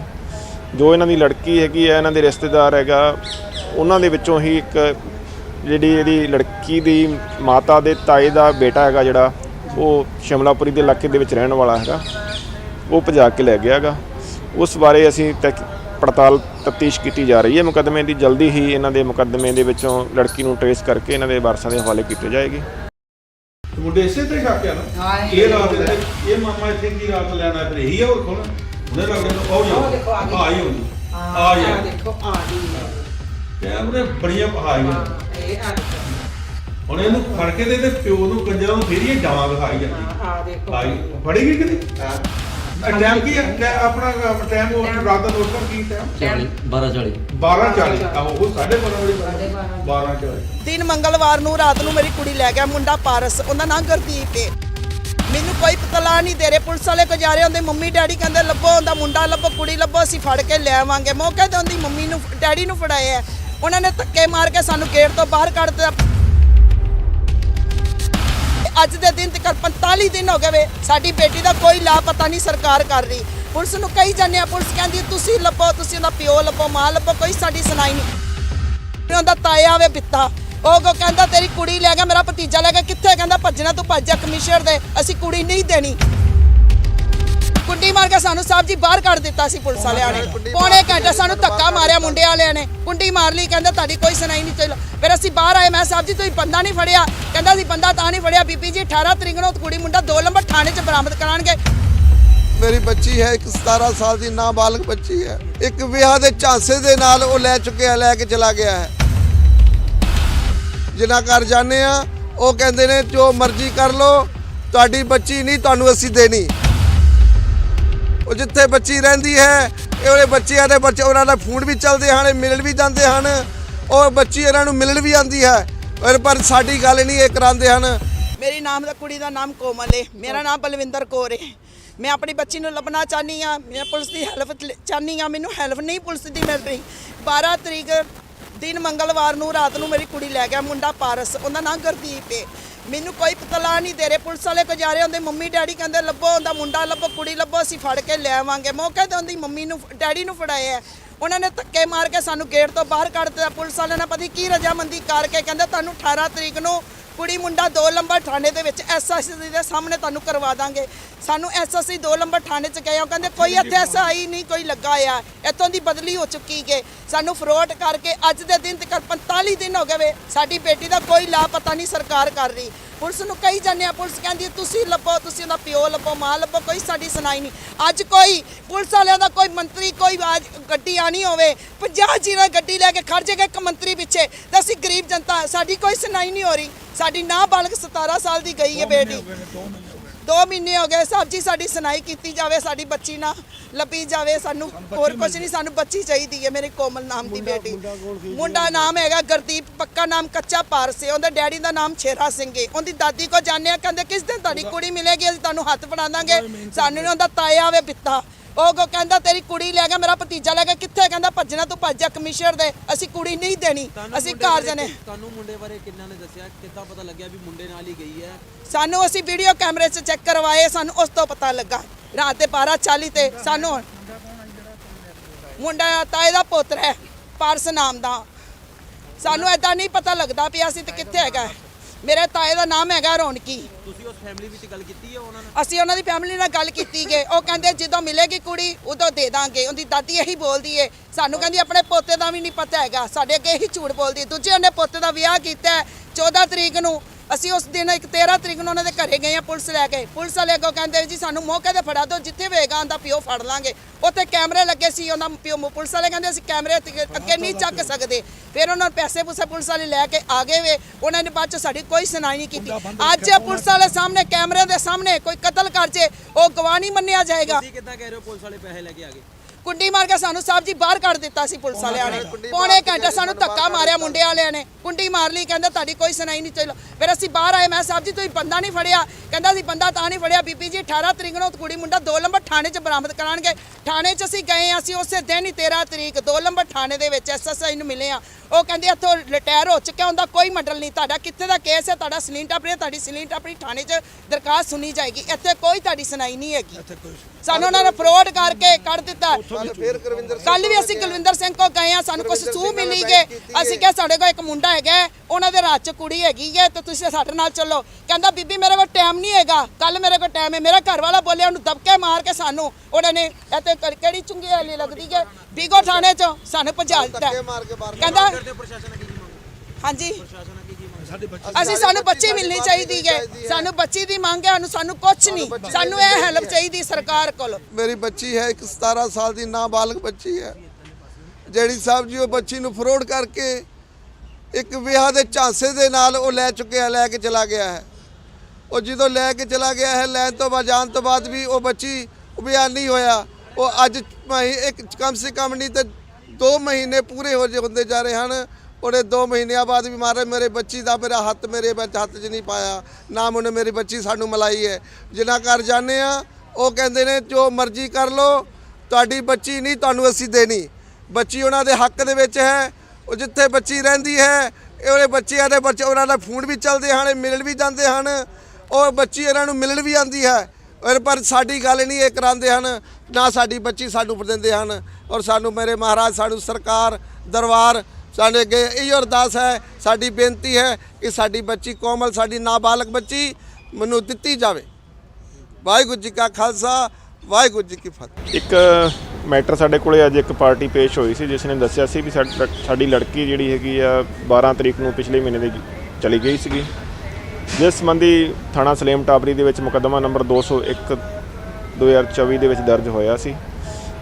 ਜੋ ਇਹਨਾਂ ਦੀ ਲੜਕੀ ਹੈਗੀ ਆ, ਇਹਨਾਂ ਦੇ ਰਿਸ਼ਤੇਦਾਰ ਹੈਗਾ ਉਹਨਾਂ ਦੇ ਵਿੱਚੋਂ ਹੀ ਇੱਕ ਜਿਹੜੀ ਇਹਦੀ ਲੜਕੀ ਦੀ ਮਾਤਾ ਦੇ ਤਾਏ ਦਾ ਬੇਟਾ ਹੈਗਾ ਜਿਹੜਾ ਉਹ ਸ਼ਿਮਲਾਪੁਰੀ ਦੇ ਇਲਾਕੇ ਦੇ ਵਿੱਚ ਰਹਿਣ ਵਾਲਾ ਹੈਗਾ। ਉਹ ਭਜਾ ਕੇ ਲੈ ਗਿਆ ਹੈਗਾ। ਉਸ ਬਾਰੇ ਅਸੀਂ ਪੜਤਾਲ ਤਫਤੀਸ਼ ਕੀਤੀ ਜਾ ਰਹੀ ਹੈ। ਮੁਕੱਦਮੇ ਦੀ ਜਲਦੀ ਹੀ ਇਹਨਾਂ ਦੇ ਮੁਕੱਦਮੇ ਦੇ ਵਿੱਚੋਂ ਲੜਕੀ ਨੂੰ ਟ੍ਰੇਸ ਕਰਕੇ ਇਹਨਾਂ ਦੇ ਵਾਰਸਾਂ ਦੇ ਹਵਾਲੇ ਕੀਤੇ ਜਾਏਗੀ। ਮੁੰਡੇ ਇਸੇ ਤੇ ਸ਼ੱਕ ਆ ਨਾ? ਹਾਂ, ਇਹ ਰਾਤ। ਇੱਥੇ ਇਹ ਮਾਮਾ ਇੱਥੇ ਕੀ ਰਾਤ ਲੈਣਾ ਫਿਰ? ਇਹੀ ਆ ਹੋਰ ਕੌਣ? ਉਹਨੇ ਲੱਗ ਰਿਹਾ ਉਹ ਉਹ ਦੇਖੋ ਆ ਗਈ। ਆ ਹੀ ਹੋਣੀ ਆ ਆ। ਜਾ ਦੇਖੋ ਆ ਗਈ। ਕੈਮਰੇ ਬੜੀਆਂ ਪਹਾਈ ਹਾਂ ਇਹ ਹੁਣ ਇਹਨੂੰ ਫੜ ਕੇ ਤੇ ਇਹਦੇ ਪਿਓ ਨੂੰ ਕੰਜਰਾਂ ਨੂੰ ਫੇਰ ਇਹ ਡਾਂਗ ਦਿਖਾਈ ਜਾਂਦੀ। ਹਾਂ ਆ ਦੇਖੋ। ਆਈ ਫੜੀ ਗਈ ਕਿਤੇ? ਟਾਈਮ ਕੀ ਹੈ? ਆਪਣਾ ਟਾਈਮ ਉਹ ਰਾਤ ਦਾ ਦੋਸਤਾਂ ਕੀ ਟਾਈਮ 40 12 40 12 40 ਆ ਉਹ 12:30 ਵਜੇ ਸਾਢੇ ਬਾਰਾਂ। 12 40 ਦਿਨ ਮੰਗਲਵਾਰ ਨੂੰ ਰਾਤ ਨੂੰ ਮੇਰੀ ਕੁੜੀ ਲੈ ਗਿਆ ਮੁੰਡਾ ਪਾਰਸ। ਉਹਦਾ ਨਾਂ ਗੁਰਦੀਪ ਹੈ ਮੈਨੂੰ ਕੋਈ ਪਤਲਾ ਨਹੀਂ ਦੇ ਰਹੇ। ਪੁਲਿਸ ਵਾਲੇ ਕੋ ਜਾ ਰਹੇ ਹੁੰਦੇ ਮੰਮੀ ਡੈਡੀ ਕਹਿੰਦੇ ਲੱਭੋ ਉਹਦਾ ਮੁੰਡਾ ਲੱਭੋ ਕੁੜੀ ਲੱਭੋ ਅਸੀਂ ਫੜ ਕੇ ਲੈ ਆਵਾਂਗੇ। ਮੌਕੇ ਤੇ ਉਹਦੀ ਮੰਮੀ ਨੂੰ ਡੈਡੀ ਨੂੰ ਫੜਾਇਆ। ਉਹਨਾਂ ਨੇ ਧੱਕੇ ਮਾਰ ਕੇ ਸਾਨੂੰ ਗੇਟ ਤੋਂ ਬਾਹਰ ਕੱਢ ਦਿੱਤਾ। ਅੱਜ ਦੇ ਦਿਨ ਤੱਕ 45 ਦਿਨ ਹੋ ਗਏ ਵੇ, ਸਾਡੀ ਬੇਟੀ ਦਾ ਕੋਈ ਲਾਪਤਾ ਨਹੀਂ ਸਰਕਾਰ ਕਰ ਰਹੀ। ਪੁਲਿਸ ਨੂੰ ਕਹੀ ਜਾਂਦੇ ਆ, ਪੁਲਿਸ ਕਹਿੰਦੀ ਤੁਸੀਂ ਲੱਭੋ, ਤੁਸੀਂ ਉਹਦਾ ਪਿਓ ਲੱਭੋ, ਮਾਂ ਲੱਭੋ, ਕੋਈ ਸਾਡੀ ਸੁਣਾਈ ਨਹੀਂ। ਉਹਦਾ ਤਾਇਆ ਵੇ ਪਿੱਤਾ ਉਹ ਕੋ ਕਹਿੰਦਾ, ਤੇਰੀ ਕੁੜੀ ਲੈ ਗਿਆ, ਮੇਰਾ ਭਤੀਜਾ ਲੈ ਗਿਆ, ਕਿੱਥੇ? ਕਹਿੰਦਾ, ਭੱਜਣਾ ਤੂੰ, ਭੱਜ ਜਾ, ਕਮਿਸ਼ਨਰ ਦੇ, ਅਸੀਂ ਕੁੜੀ ਨਹੀਂ ਦੇਣੀ। ਕੁੰਡੀ ਮਾਰ ਕੇ ਸਾਨੂੰ ਸਾਹਿਬ ਜੀ ਬਾਹਰ ਕੱਢ ਦਿੱਤਾ ਸੀ ਪੁਲਿਸ ਵਾਲਿਆਂ ਨੇ। ਪੌਣੇ ਘੰਟੇ ਸਾਨੂੰ ਧੱਕਾ ਮਾਰਿਆ ਮੁੰਡੇ ਵਾਲਿਆਂ ਨੇ। ਕੁੰਡੀ ਮਾਰ ਲਈ ਕਹਿੰਦਾ ਤੁਹਾਡੀ ਕੋਈ ਸੁਣਾਈ ਨਹੀਂ ਚਲੋ। ਫਿਰ ਅਸੀਂ ਬਾਹਰ ਆਏ ਮੈਂ ਸਾਹਿਬ ਜੀ ਤੁਸੀਂ ਬੰਦਾ ਨਹੀਂ ਫੜਿਆ। ਕਹਿੰਦਾ ਸੀ ਬੰਦਾ ਤਾਂ ਨਹੀਂ ਫੜਿਆ। ਬੀਬੀ ਜੀ 18 ਤਰੀਕ ਨੂੰ ਕੁੜੀ ਮੁੰਡਾ 2 ਨੰਬਰ ਥਾਣੇ 'ਚ ਬਰਾਮਦ ਕਰਾਣਗੇ ਮੇਰੀ ਬੱਚੀ ਹੈ ਇੱਕ 17 ਸਾਲ ਦੀ ਨਾਬਾਲਗ ਬੱਚੀ ਹੈ। ਇੱਕ ਵਿਆਹ ਦੇ ਝਾਂਸੇ ਦੇ ਨਾਲ ਉਹ ਲੈ ਚੁੱਕਿਆ ਲੈ ਕੇ ਚਲਾ ਗਿਆ ਹੈ। ਜਿਨ੍ਹਾਂ ਘਰ ਜਾਂਦੇ ਆ ਉਹ ਕਹਿੰਦੇ ਨੇ ਜੋ ਮਰਜ਼ੀ ਕਰ ਲੋ ਤੁਹਾਡੀ ਬੱਚੀ ਨਹੀਂ ਤੁਹਾਨੂੰ ਅਸੀਂ ਦੇਣੀ। ਉਹ ਜਿੱਥੇ ਬੱਚੀ ਰਹਿੰਦੀ ਹੈ, ਇਹ ਉਹਦੇ ਬੱਚਿਆਂ ਦੇ ਬੱਚੇ ਉਹਨਾਂ ਦਾ ਫੋਨ ਵੀ ਚੱਲਦੇ ਹਨ ਮਿਲਣ ਵੀ ਜਾਂਦੇ ਹਨ। ਉਹ ਬੱਚੀ ਇਹਨਾਂ ਨੂੰ ਮਿਲਣ ਵੀ ਆਉਂਦੀ ਹੈ। ਔਰ ਪਰ ਸਾਡੀ ਗੱਲ ਨਹੀਂ ਇਹ ਕਰਾਉਂਦੇ ਹਨ। ਮੇਰੀ ਨਾਮ ਦਾ ਕੁੜੀ ਦਾ ਨਾਮ ਕੋਮਲ ਹੈ ਮੇਰਾ ਨਾਮ ਬਲਵਿੰਦਰ ਕੌਰ ਹੈ ਮੈਂ ਆਪਣੀ ਬੱਚੀ ਨੂੰ ਲੱਭਣਾ ਚਾਹਨੀ ਆ ਮੈਂ ਪੁਲਿਸ ਦੀ ਹੈਲਪ ਚਾਹਨੀ ਆ ਮੈਨੂੰ ਹੈਲਪ ਨਹੀਂ ਪੁਲਿਸ ਦੀ ਮਿਲ ਰਹੀ। 12 ਤਰੀਕ ਦਿਨ ਮੰਗਲਵਾਰ ਨੂੰ ਰਾਤ ਨੂੰ ਮੇਰੀ ਕੁੜੀ ਲੈ ਗਿਆ ਮੁੰਡਾ ਪਾਰਸ। ਉਹਦਾ ਨਾਂ ਗੁਰਦੀਪ ਹੈ ਮੈਨੂੰ ਕੋਈ ਪਤਲਾ ਨਹੀਂ ਦੇ ਰਹੇ। ਪੁਲਿਸ ਵਾਲੇ ਕੋ ਜਾ ਰਹੇ ਹੁੰਦੇ, ਮੰਮੀ, ਡੈਡੀ ਕਹਿੰਦੇ, ਲੱਭੋ, ਉਹਦਾ ਮੁੰਡਾ ਲੱਭੋ, ਕੁੜੀ ਲੱਭੋ, ਅਸੀਂ ਫੜ ਕੇ ਲੈ ਆਵਾਂਗੇ। ਮੌਕੇ ਤੇ ਉਹਦੀ ਮੰਮੀ ਨੂੰ, ਡੈਡੀ ਨੂੰ ਫੜਾਇਆ ਉਹਨਾਂ ਨੇ ਧੱਕੇ ਮਾਰ ਕੇ ਸਾਨੂੰ ਗੇਟ ਤੋਂ ਬਾਹਰ ਕੱਢ ਦਿੱਤਾ। ਪੁਲਿਸ ਵਾਲਿਆਂ ਨੇ ਪਤਾ ਕੀ ਰਜਾਮੰਦੀ ਕਰਕੇ ਕਹਿੰਦੇ, ਤੁਹਾਨੂੰ 18 ਤਰੀਕ ਨੂੰ ਕੁੜੀ ਮੁੰਡਾ 2 ਨੰਬਰ ਥਾਣੇ ਦੇ ਵਿੱਚ ਐਸਐਸਸੀ ਦੇ ਸਾਹਮਣੇ ਤੁਹਾਨੂੰ ਕਰਵਾ ਦਾਂਗੇ। ਸਾਨੂੰ ਐਸਐਸਸੀ 2 ਨੰਬਰ ਥਾਣੇ ਚ ਗਏ ਉਹ ਕਹਿੰਦੇ ਕੋਈ ਇੱਥੇ ਐਸਆਈ ਨਹੀਂ ਕੋਈ ਲੱਗਾ ਆ। ਇੱਥੋਂ ਦੀ ਬਦਲੀ ਹੋ ਚੁੱਕੀ ਕਿ ਸਾਨੂੰ ਫਰੋਡ ਕਰਕੇ ਅੱਜ ਦੇ ਦਿਨ ਤੱਕ 45 ਦਿਨ ਹੋ ਗਏ ਵੇ ਸਾਡੀ ਬੇਟੀ ਦਾ ਕੋਈ ਲਾਪਤਾ ਨਹੀਂ ਸਰਕਾਰ ਕਰ ਰਹੀ। ਪੁਲਿਸ ਨੂੰ ਕਹੀ ਜਾਂਦੇ ਆ ਪੁਲਿਸ ਕਹਿੰਦੀ ਤੁਸੀਂ ਲੱਭੋ ਤੁਸੀਂ ਉਹਦਾ ਪਿਓ ਲੱਭੋ ਮਾਂ ਲੱਭੋ ਕੋਈ ਸਾਡੀ ਸੁਣਾਈ ਨਹੀਂ। ਅੱਜ ਕੋਈ ਪੁਲਿਸ ਵਾਲਿਆਂ ਦਾ ਕੋਈ ਮੰਤਰੀ ਕੋਈ ਗੱਡੀ ਆਣੀ ਹੋਵੇ 50 ਜੀਰਾ ਗੱਡੀ ਲੈ ਕੇ ਖੜ ਜਾਏਗਾ ਇੱਕ ਮੰਤਰੀ ਪਿੱਛੇ ਤੇ ਅਸੀਂ ਗਰੀਬ ਜਨਤਾ ਸਾਡੀ ਕੋਈ ਸੁਣਾਈ ਨਹੀਂ ਹੋ ਰਹੀ। ਸਾਡੀ ਨਾਬਾਲਗ 17 ਸਾਲ ਦੀ ਗਈ ਹੈ ਬੇਟੀ। 2 ਮਹੀਨੇ ਹੋ ਗਏ ਸਾਹਿਬ ਜੀ ਸਾਡੀ ਸੁਣਾਈ ਕੀਤੀ ਜਾਵੇ ਸਾਡੀ ਬੱਚੀ ਨਾ ਲੱਭੀ ਜਾਵੇ ਸਾਨੂੰ ਹੋਰ ਕੁਝ ਨਹੀਂ ਸਾਨੂੰ ਬੱਚੀ ਚਾਹੀਦੀ ਹੈ ਮੇਰੇ ਕੋਮਲ ਨਾਮ ਦੀ ਬੇਟੀ। ਮੁੰਡਾ ਨਾਮ ਹੈਗਾ ਗੁਰਦੀਪ ਪੱਕਾ ਨਾਮ ਕੱਚਾ ਪਾਰਸ ਹੈ ਉਹਦੇ ਡੈਡੀ ਦਾ ਨਾਮ ਛੇਰਾ ਸਿੰਘ। ਹੈ ਉਹਦੀ ਦਾਦੀ ਕੋ ਜਾਣਿਆ ਕਹਿੰਦੇ ਕਿਸ ਦਿਨ ਤੁਹਾਡੀ ਕੁੜੀ ਮਿਲੇਗੀ ਅਸੀਂ ਤੁਹਾਨੂੰ ਹੱਥ ਫੜਾ ਦਾਂਗੇ। ਸਾਨੂੰ ਉਹਦਾ ਤਾਇਆ ਵੇ ਪਿੱਤਾ ਉਹ ਕੋ ਕਹਿੰਦਾ ਤੇਰੀ ਕੁੜੀ ਲੈ ਗਿਆ ਮੇਰਾ ਭਤੀਜਾ ਲੈ ਗਿਆ। ਕਿੱਥੇ ਕਹਿੰਦਾ ਭੱਜਣਾ ਤੂੰ ਭੱਜ ਜਾ ਕਮਿਸ਼ਨਰ ਦੇ। ਅਸੀਂ ਕੁੜੀ ਨਹੀਂ ਦੇਣੀ। ਅਸੀਂ ਘਰ ਜਾਣੇ। ਤੁਹਾਨੂੰ ਮੁੰਡੇ ਬਾਰੇ ਕਿੰਨਾ ਨੇ ਦੱਸਿਆ? ਕਿੱਦਾਂ ਪਤਾ ਲੱਗਿਆ ਵੀ ਮੁੰਡੇ ਨਾਲ ਹੀ ਗਈ ਹੈ? ਸਾਨੂੰ ਅਸੀਂ ਵੀਡੀਓ ਕੈਮਰੇ 'ਚ ਚੈੱਕ ਕਰਵਾਏ ਸਾਨੂੰ ਉਸ ਤੋਂ ਪਤਾ ਲੱਗਾ। ਰਾਤ ਦੇ 12:40 ਤੇ ਸਾਨੂੰ ਮੁੰਡਾ ਤਾਏ ਦਾ ਪੁੱਤਰ ਹੈ ਪਾਰਸ ਨਾਮ ਦਾ। ਸਾਨੂੰ ਐਦਾਂ ਨਹੀਂ ਪਤਾ ਲੱਗਦਾ ਵੀ ਅਸੀਂ ਤੇ ਕਿੱਥੇ ਹੈਗਾ। ਮੇਰੇ ਤਾਏ ਦਾ ਨਾਮ ਹੈਗਾ ਰੌਣਕੀ। ਤੁਸੀਂ ਉਸ ਫੈਮਿਲੀ ਵਿੱਚ ਗੱਲ ਕੀਤੀ ਹੈ ਉਹਨਾਂ ਨਾਲ? ਅਸੀਂ ਉਹਨਾਂ ਦੀ ਫੈਮਿਲੀ ਨਾਲ ਗੱਲ ਕੀਤੀ ਗਏ। ਉਹ ਕਹਿੰਦੇ ਜਦੋਂ ਮਿਲੇਗੀ ਕੁੜੀ ਉਦੋਂ ਦੇ ਦਾਂਗੇ। ਉਹਦੀ ਦਾਦੀ ਇਹੀ ਬੋਲਦੀ ਏ। ਸਾਨੂੰ ਕਹਿੰਦੀ ਆਪਣੇ ਪੋਤੇ ਦਾ ਵੀ ਨਹੀਂ ਪਤਾ ਹੈਗਾ। ਸਾਡੇ ਅੱਗੇ ਇਹੀ ਝੂਠ ਬੋਲਦੀ। ਦੂਜੇ ਉਹਨੇ ਪੋਤੇ ਦਾ ਵਿਆਹ ਕੀਤਾ ਹੈ 14 ਤਰੀਕ ਨੂੰ। ਅਸੀਂ ਉਸ ਦਿਨ ਇੱਕ 13 ਤਰੀਕ ਨੂੰ ਉਹਨਾਂ ਦੇ ਘਰੇ ਗਏ ਆ ਪੁਲਿਸ ਲੈ ਕੇ। ਪੁਲਿਸ ਵਾਲੇ ਅੱਗੋਂ ਕਹਿੰਦੇ ਜੀ ਸਾਨੂੰ ਮੌਕੇ ਤੇ ਫੜਾ ਦਿਓ ਜਿੱਥੇ ਵੇਗਾ ਆਂਦਾ ਪਿਓ ਫੜ ਲਾਂਗੇ। ਉੱਥੇ ਕੈਮਰੇ ਲੱਗੇ ਸੀ ਉਹਨਾਂ ਪਿਓ ਪੁਲਿਸ ਵਾਲੇ ਕਹਿੰਦੇ ਅਸੀਂ ਕੈਮਰੇ ਅੱਗੇ ਨਹੀਂ ਚੱਕ ਸਕਦੇ। ਫਿਰ ਉਹਨਾਂ ਨੂੰ ਪੈਸੇ ਪੂਸੇ ਪੁਲਿਸ ਵਾਲੇ ਲੈ ਕੇ ਆ ਗਏ ਵੇ। ਉਹਨਾਂ ਨੇ ਬਾਅਦ ਚ ਸਾਡੀ ਕੋਈ ਸੁਣਾਈ ਨਹੀਂ ਕੀਤੀ। ਅੱਜ ਪੁਲਿਸ ਵਾਲੇ ਸਾਹਮਣੇ ਕੈਮਰੇ ਦੇ ਸਾਹਮਣੇ ਕੋਈ ਕਤਲ ਕਰ ਜੇ ਉਹ ਗਵਾਹ ਨਹੀਂ ਮੰਨਿਆ ਜਾਏਗਾ। ਤੁਸੀਂ ਕਿੱਦਾਂ ਕਹਿ ਰਹੇ ਹੋ ਪੁਲਿਸ ਵਾਲੇ ਪੈਸੇ ਲੈ ਕੇ ਆ ਗਏ? ਕੁੰਡੀ ਮਾਰ ਕੇ ਸਾਨੂੰ ਸਾਹਿਬ ਜੀ ਬਾਹਰ ਕੱਢ ਦਿੱਤਾ ਸੀ ਪੁਲਿਸ ਵਾਲਿਆਂ ਨੇ। ਪੌਣੇ ਘੰਟੇ ਸਾਨੂੰ ਧੱਕਾ ਮਾਰਿਆ ਮੁੰਡੇ ਵਾਲਿਆਂ ਨੇ। ਕੁੰਡੀ ਮਾਰ ਲਈ ਕਹਿੰਦਾ ਤੁਹਾਡੀ ਕੋਈ ਸੁਣਾਈ ਨਹੀਂ ਚਲੋ। ਫਿਰ ਅਸੀਂ ਬਾਹਰ ਆਏ ਮੈਂ ਸਾਹਿਬ ਜੀ ਤੁਸੀਂ ਬੰਦਾ ਨਹੀਂ ਫੜਿਆ। ਕਹਿੰਦਾ ਸੀ ਬੰਦਾ ਤਾਂ ਨਹੀਂ ਫੜਿਆ। ਬੀਬੀ ਜੀ 18 ਤਰੀਕ ਨੂੰ ਕੁੜੀ ਮੁੰਡਾ 2 ਨੰਬਰ ਥਾਣੇ 'ਚ ਬਰਾਮਦ ਕਰਾਣਗੇ ਥਾਣੇ 'ਚ ਅਸੀਂ ਗਏ ਅਸੀਂ ਉਸੇ ਦਿਨ ਹੀ 13 ਤਰੀਕ 2 ਨੰਬਰ ਥਾਣੇ ਦੇ ਵਿੱਚ ਐਸਐਸਆਈ ਨੂੰ ਮਿਲੇ ਆ ਉਹ ਕਹਿੰਦੇ ਇੱਥੋਂ ਰਿਟਾਇਰ ਹੋ ਚੁੱਕਿਆ ਹੁੰਦਾ ਕੋਈ ਮਡਲ ਨਹੀਂ। ਤੁਹਾਡਾ ਕਿੱਥੇ ਦਾ ਕੇਸ ਹੈ? ਤੁਹਾਡਾ ਸਲੀਨ ਟਾਪਰੀ ਤੁਹਾਡੀ ਸਲੀਨ ਟਾਪਰੀ ਥਾਣੇ 'ਚ ਦਰਖਾਸਤ ਸੁਣੀ ਜਾਏਗੀ। ਇੱਥੇ ਕੋਈ ਤੁਹਾਡੀ ਸੁਣਾਈ ਨਹੀਂ ਹੈਗੀ। ਸਾਨੂੰ ਉਹਨਾਂ ਨੇ ਫਰੋਡ ਕਰਕੇ ਕੱਢ ਦਿੱਤਾ। ਕੱਲ ਵੀ ਅਸੀਂ ਕੁਲਵਿੰਦਰ ਸਿੰਘ ਕੋ ਗਏ ਆ ਸਾਨੂੰ ਕੁਝ ਸੂਹ ਮਿਲੀ ਗਏ ਅਸੀਂ ਕਿਹਾ ਸਾਡੇ ਕੋਲ ਇੱਕ ਮੁੰਡਾ ਹੈਗਾ ਉਹਨਾਂ ਦੇ ਰਾਤ ਚ ਕੁੜੀ ਹੈਗੀ ਹੈ ਤੇ ਤੁਸੀਂ ਸਾਡੇ ਨਾਲ ਚੱਲੋ। ਕਹਿੰਦਾ ਬੀਬੀ ਮੇਰੇ ਕੋਲ ਟਾਈਮ ਨਹੀਂ ਹੈਗਾ। ਕੱਲ ਮੇਰੇ ਕੋਲ ਟਾਈਮ ਹੈ। ਮੇਰਾ ਘਰ ਵਾਲਾ ਬੋਲਿਆ ਉਹਨੂੰ ਦਬਕੇ ਮਾਰ ਕੇ ਸਾਨੂੰ ਉਹਨਾਂ ਨੇ ਇੱਥੇ ਕਰ- ਕਿਹੜੀ ਚੁੰਗੀ ਵਾਲੀ ਲੱਗਦੀ ਹੈ ਬੀਗੋ ਥਾਣੇ ਚ ਸਾਨੂੰ ਭਜਾ ਦਿੱਤਾ। ਕਹਿੰਦਾ ਹਾਂਜੀ। ਅਸੀਂ ਸਾਨੂੰ ਬੱਚੀ ਮਿਲਣੀ ਚਾਹੀਦੀ ਹੈ। ਸਾਨੂੰ ਬੱਚੀ ਦੀ ਮੰਗ ਹੈ ਸਾਨੂੰ ਸਾਨੂੰ ਕੁਝ ਨਹੀਂ। ਸਾਨੂੰ ਇਹ ਹੈਲਪ ਚਾਹੀਦੀ ਸਰਕਾਰ ਕੋਲ। ਮੇਰੀ ਬੱਚੀ ਹੈ ਇੱਕ 17 ਸਾਲ ਦੀ ਨਾਬਾਲਗ ਬੱਚੀ ਹੈ। ਜਿਹੜੀ ਸਾਹਿਬ ਜੀ ਉਹ ਬੱਚੀ ਨੂੰ ਫਰੋਡ ਕਰਕੇ ਇੱਕ ਵਿਆਹ ਦੇ ਝਾਂਸੇ ਦੇ ਨਾਲ ਉਹ ਲੈ ਚੁੱਕਿਆ ਲੈ ਕੇ ਚਲਾ ਗਿਆ ਹੈ। ਉਹ ਜਦੋਂ ਲੈ ਕੇ ਚਲਾ ਗਿਆ ਹੈ ਲੈਣ ਤੋਂ ਬਾਅਦ ਜਾਣ ਤੋਂ ਬਾਅਦ ਵੀ ਉਹ ਬੱਚੀ ਬਿਆਨ ਨਹੀਂ ਹੋਇਆ। ਉਹ ਅੱਜ ਇੱਕ ਕਮ ਸੇ ਕਮ ਨਹੀਂ ਤੇ 2 ਮਹੀਨੇ ਪੂਰੇ ਹੋ ਜੇ ਹੁੰਦੇ ਜਾ ਰਹੇ ਹਨ। ਉਹਨੇ 2 ਮਹੀਨਿਆਂ ਬਾਅਦ ਵੀ ਮਾਰੇ, ਮੇਰੇ ਬੱਚੀ ਦਾ ਮੇਰਾ ਹੱਥ ਮੇਰੇ ਵਿੱਚ ਹੱਥ 'ਚ ਨਹੀਂ ਪਾਇਆ। ਨਾ ਉਹਨੇ ਮੇਰੀ ਬੱਚੀ ਸਾਨੂੰ ਮਲਾਈ ਹੈ। ਜਿਨ੍ਹਾਂ ਘਰ ਜਾਂਦੇ ਆ ਉਹ ਕਹਿੰਦੇ ਨੇ, ਜੋ ਮਰਜ਼ੀ ਕਰ ਲੋ ਤੁਹਾਡੀ ਬੱਚੀ ਨਹੀਂ, ਤੁਹਾਨੂੰ ਅਸੀਂ ਦੇਣੀ। ਬੱਚੀ ਉਹਨਾਂ ਦੇ ਹੱਕ ਦੇ ਵਿੱਚ ਹੈ। ਉਹ ਜਿੱਥੇ ਬੱਚੀ ਰਹਿੰਦੀ ਹੈ ਉਹਦੇ ਬੱਚਿਆਂ ਦੇ ਬੱਚੇ, ਉਹਨਾਂ ਦਾ ਫੋਨ ਵੀ ਚੱਲਦੇ ਹਨ, ਮਿਲਣ ਵੀ ਜਾਂਦੇ ਹਨ। ਉਹ ਬੱਚੀ ਇਹਨਾਂ ਨੂੰ ਮਿਲਣ ਵੀ ਆਉਂਦੀ ਹੈ। ਔਰ ਪਰ ਸਾਡੀ ਗੱਲ ਨਹੀਂ ਇਹ ਕਰਾਉਂਦੇ ਹਨ। ਨਾ ਸਾਡੀ ਬੱਚੀ ਸਾਨੂੰ ਦਿੰਦੇ ਹਨ। ਔਰ ਸਾਨੂੰ ਮੇਰੇ ਮਹਾਰਾਜ, ਸਾਨੂੰ ਸਰਕਾਰ, ਦਰਬਾਰ ਸਾਡੇ ਅੱਗੇ ਇਹ ਅਰਦਾਸ ਹੈ, ਸਾਡੀ ਬੇਨਤੀ ਹੈ ਕਿ ਸਾਡੀ ਬੱਚੀ ਕੋਮਲ, ਸਾਡੀ ਨਾਬਾਲਗ ਬੱਚੀ ਮੈਨੂੰ ਦਿੱਤੀ ਜਾਵੇ। ਵਾਹਿਗੁਰੂ ਜੀ ਕਾ ਖਾਲਸਾ, ਵਾਹਿਗੁਰੂ ਜੀ ਕੀ ਫਤਿਹ। ਇੱਕ ਮੈਟਰ ਸਾਡੇ ਕੋਲੇ ਅੱਜ ਇੱਕ ਪਾਰਟੀ ਪੇਸ਼ ਹੋਈ ਸੀ, ਜਿਸ ਨੇ ਦੱਸਿਆ ਸੀ ਵੀ ਸਾਡ- ਸਾਡੀ ਲੜਕੀ ਜਿਹੜੀ ਹੈਗੀ ਆ 12 ਤਰੀਕ ਨੂੰ ਪਿਛਲੇ ਮਹੀਨੇ ਦੀ ਚਲੀ ਗਈ ਸੀਗੀ। ਜਿਸ ਸੰਬੰਧੀ ਥਾਣਾ ਸਲੇਮ ਟਾਬਰੀ ਦੇ ਵਿੱਚ ਮੁਕੱਦਮਾ ਨੰਬਰ 201 2024 ਦੇ ਵਿੱਚ ਦਰਜ ਹੋਇਆ ਸੀ।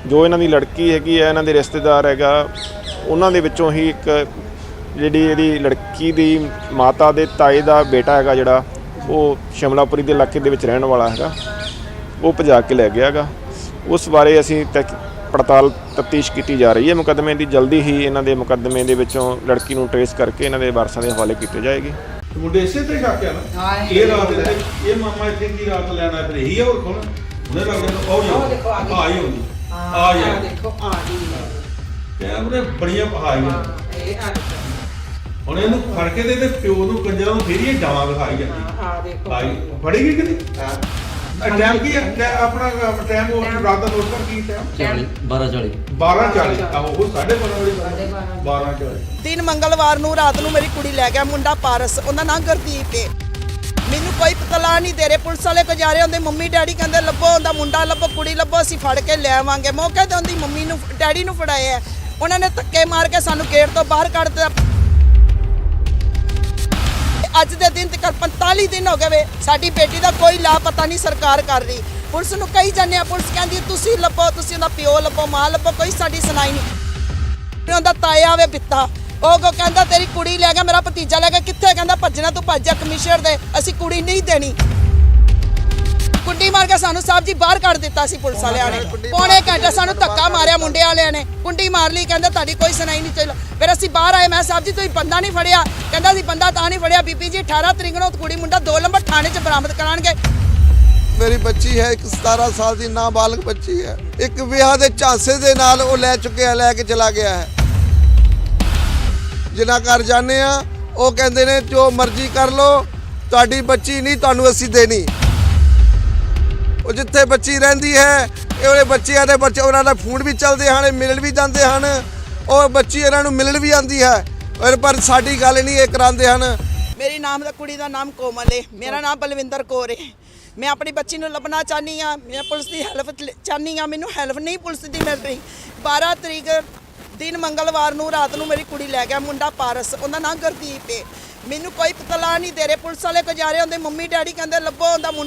ਜੋ ਇਹਨਾਂ ਦੀ ਲੜਕੀ ਹੈਗੀ ਆ, ਇਹਨਾਂ ਦੇ ਰਿਸ਼ਤੇਦਾਰ ਹੈਗਾ ਉਹਨਾਂ ਦੇ ਵਿੱਚੋਂ ਹੀ ਇੱਕ ਜਿਹੜੀ ਇਹਦੀ ਲੜਕੀ ਦੀ ਮਾਤਾ ਦੇ ਤਾਏ ਦਾ ਬੇਟਾ ਹੈਗਾ ਜਿਹੜਾ ਉਹ ਸ਼ਿਮਲਾਪੁਰੀ ਦੇ ਇਲਾਕੇ ਦੇ ਵਿੱਚ ਰਹਿਣ ਵਾਲਾ ਹੈਗਾ। ਉਹ ਭਜਾ ਕੇ ਲੈ ਗਿਆ ਹੈਗਾ। ਉਸ ਬਾਰੇ ਅਸੀਂ ਤਹਿਕ- ਪੜਤਾਲ ਤਫਤੀਸ਼ ਕੀਤੀ ਜਾ ਰਹੀ ਹੈ। ਮੁਕੱਦਮੇ ਦੀ ਜਲਦੀ ਹੀ ਇਹਨਾਂ ਦੇ ਮੁਕੱਦਮੇ ਦੇ ਵਿੱਚੋਂ ਲੜਕੀ ਨੂੰ ਟ੍ਰੇਸ ਕਰਕੇ ਇਹਨਾਂ ਦੇ ਵਾਰਸਾਂ ਦੇ ਹਵਾਲੇ ਕੀਤੇ ਜਾਏਗੀ। ਮੁੰਡੇ ਇਸੇ ਤੇ ਸ਼ੱਕ ਆ ਨਾ? ਹਾਂ, ਇਹ ਇਹ ਰਾਤ ਇੱਥੇ ਇਹ ਮਾਮਾ ਇੱਥੇ ਕੀ ਰਾਤ ਲੈਣਾ ਫਿਰ ਇਹੀ ਆ ਹੋਰ ਕੌਣ? ਉਹਨੇ ਲੱਗਦਾ ਉਹ ਉਹ ਦੇਖੋ ਆ ਗਈ। ਆ ਹੀ ਹੋਣੀ ਆ ਗਈ ਕੈਮਰੇ ਬੜੀਆਂ ਪਹਾਈਆਂ ਹਾਂ, ਇਹ ਹੁਣ ਇਹਨੂੰ ਫੜ ਕੇ ਤੇ ਇਹਦੇ ਪਿਓ ਨੂੰ ਕੰਜਰਾਂ ਨੂੰ ਫੇਰ ਹੀ ਇਹ ਡਾਵਾਂ ਵਿਖਾਈ ਜਾਂਦੀ। ਆ ਦੇਖੋ। ਆਈ ਫੜੀ ਗਈ ਕਿਤੇ ਟਾਈਮ ਕੀ ਹੈ ਟੈ- ਆਪਣਾ ਟਾਈਮ ਉਹ ਰਾਤ ਦਾ ਨੋਟ ਕਰ ਕੀ ਟਾਈਮ 40 12 40 12 40 ਆ ਉਹ 12:30 ਵਜੇ ਸਾਢੇ ਬਾਰਾਂ। 12 40 ਦਿਨ ਮੰਗਲਵਾਰ ਨੂੰ ਰਾਤ ਨੂੰ ਮੇਰੀ ਕੁੜੀ ਲੈ ਗਿਆ ਮੁੰਡਾ ਪਾਰਸ। ਉਹਦਾ ਨਾਂ ਗੁਰਦੀਪ ਹੈ ਮੈਨੂੰ ਕੋਈ ਪਤਲਾ ਨਹੀਂ ਦੇ ਰਹੇ। ਪੁਲਿਸ ਵਾਲੇ ਕੋ ਜਾ ਰਹੇ ਹੁੰਦੇ ਮੰਮੀ ਡੈਡੀ ਕਹਿੰਦੇ ਲੱਭੋ ਉਹਦਾ ਮੁੰਡਾ ਲੱਭੋ ਕੁੜੀ ਲੱਭੋ ਅਸੀਂ ਫੜ ਕੇ ਲੈ ਆਵਾਂਗੇ। ਮੌਕੇ ਤੇ ਉਹਦੀ ਮੰਮੀ ਨੂੰ ਡੈਡੀ ਨੂੰ ਫੜਾਇਆ। ਉਹਨਾਂ ਨੇ ਧੱਕੇ ਮਾਰ ਕੇ ਸਾਨੂੰ ਗੇਟ ਤੋਂ ਬਾਹਰ ਕੱਢ ਦਿੱਤਾ। ਅੱਜ ਦੇ ਦਿਨ ਤੱਕ 45 ਦਿਨ ਹੋ ਗਏ ਵੇ, ਸਾਡੀ ਬੇਟੀ ਦਾ ਕੋਈ ਲਾਪਤਾ ਨਹੀਂ ਸਰਕਾਰ ਕਰ ਰਹੀ। ਪੁਲਿਸ ਨੂੰ ਕਹੀ ਜਾਂਦੇ ਆ, ਪੁਲਿਸ ਕਹਿੰਦੀ ਤੁਸੀਂ ਲੱਭੋ, ਤੁਸੀਂ ਉਹਦਾ ਪਿਓ ਲੱਭੋ, ਮਾਂ ਲੱਭੋ, ਕੋਈ ਸਾਡੀ ਸੁਣਾਈ ਨਹੀਂ। ਉਹਦਾ ਤਾਇਆ ਵੇ ਪਿੱਤਾ ਉਹ ਕੋ ਕਹਿੰਦਾ, ਤੇਰੀ ਕੁੜੀ ਲੈ ਗਿਆ, ਮੇਰਾ ਭਤੀਜਾ ਲੈ ਗਿਆ, ਕਿੱਥੇ? ਕਹਿੰਦਾ, ਭੱਜਣਾ ਤੂੰ, ਭੱਜ ਜਾ, ਕਮਿਸ਼ਨਰ ਦੇ, ਅਸੀਂ ਕੁੜੀ ਨਹੀਂ ਦੇਣੀ। ਕੁੰਡੀ ਮਾਰ ਕੇ ਸਾਨੂੰ ਸਾਹਿਬ ਜੀ ਬਾਹਰ ਕੱਢ ਦਿੱਤਾ ਸੀ ਪੁਲਿਸ ਵਾਲਿਆਂ ਨੇ। ਪੌਣੇ ਘੰਟੇ ਸਾਨੂੰ ਧੱਕਾ ਮਾਰਿਆ ਮੁੰਡੇ ਵਾਲਿਆਂ ਨੇ। ਕੁੰਡੀ ਮਾਰ ਲਈ, ਕਹਿੰਦਾ ਤੁਹਾਡੀ ਕੋਈ ਸੁਣਾਈ ਨਹੀਂ, ਚਲੋ। ਫਿਰ ਅਸੀਂ ਬਾਹਰ ਆਏ, ਮੈਂ ਸਾਹਿਬ ਜੀ, ਤੁਸੀਂ ਬੰਦਾ ਨਹੀਂ ਫੜਿਆ। ਕਹਿੰਦਾ ਸੀ ਬੰਦਾ ਤਾਂ ਨਹੀਂ ਫੜਿਆ। ਬੀਬੀ ਜੀ 18 ਤਰੀਕ ਨੂੰ ਕੁੜੀ ਮੁੰਡਾ 2 ਨੰਬਰ ਥਾਣੇ 'ਚ ਬਰਾਮਦ ਕਰਾਣਗੇ ਮੇਰੀ ਬੱਚੀ ਹੈ, ਇੱਕ 17 ਸਾਲ ਦੀ ਨਾਬਾਲਗ ਬੱਚੀ ਹੈ। ਇੱਕ ਵਿਆਹ ਦੇ ਝਾਂਸੇ ਦੇ ਨਾਲ ਉਹ ਲੈ ਚੁੱਕਿਆ, ਲੈ ਕੇ ਚਲਾ ਗਿਆ ਹੈ। ਜਿਨ੍ਹਾਂ ਘਰ ਜਾਂਦੇ ਆ ਉਹ ਕਹਿੰਦੇ ਨੇ, ਜੋ ਮਰਜ਼ੀ ਕਰ ਲੋ ਤੁਹਾਡੀ ਬੱਚੀ ਨਹੀਂ, ਤੁਹਾਨੂੰ ਅਸੀਂ ਦੇਣੀ। ਉਹ ਜਿੱਥੇ ਬੱਚੀ ਰਹਿੰਦੀ ਹੈ, ਇਹ ਉਹਦੇ ਬੱਚਿਆਂ ਦੇ ਬੱਚੇ ਉਹਨਾਂ ਦਾ ਫੋਨ ਵੀ ਚੱਲਦੇ ਹਨ ਮਿਲਣ ਵੀ ਜਾਂਦੇ ਹਨ। ਉਹ ਬੱਚੀ ਇਹਨਾਂ ਨੂੰ ਮਿਲਣ ਵੀ ਆਉਂਦੀ ਹੈ। ਪਰ ਪਰ ਸਾਡੀ ਗੱਲ ਨਹੀਂ ਇਹ ਕਰਾਉਂਦੇ ਹਨ। ਮੇਰੀ ਨਾਮ ਦਾ ਕੁੜੀ ਦਾ ਨਾਮ ਕੋਮਲ ਹੈ ਮੇਰਾ ਨਾਮ ਬਲਵਿੰਦਰ ਕੌਰ ਹੈ ਮੈਂ ਆਪਣੀ ਬੱਚੀ ਨੂੰ ਲੱਭਣਾ ਚਾਹਨੀ ਆ ਮੈਂ ਪੁਲਿਸ ਦੀ ਹੈਲਪ ਚਾਹਨੀ ਆ ਮੈਨੂੰ ਹੈਲਪ ਨਹੀਂ ਪੁਲਿਸ ਦੀ ਮਿਲ ਰਹੀ। 12 ਤਰੀਕ ਦਿਨ ਮੰਗਲਵਾਰ ਨੂੰ ਰਾਤ ਨੂੰ ਮੇਰੀ ਕੁੜੀ ਲੈ ਗਿਆ ਮੁੰਡਾ ਪਾਰਸ। ਉਹਦਾ ਨਾਮ ਗੁਰਦੀਪ ਹੈ ਮੈਨੂੰ ਕੋਈ ਪਤਾ ਨਹੀਂ ਦੇ ਰਹੇ। ਪੁਲਿਸ ਵਾਲੇ ਕੋ ਜਾ ਰਹੇ ਹੁੰਦੇ। ਮੰਮੀ, ਡੈਡੀ ਕਹਿੰਦੇ, ਲੱਭੋ ਉਹਦਾ ਮੁੰਡਾ।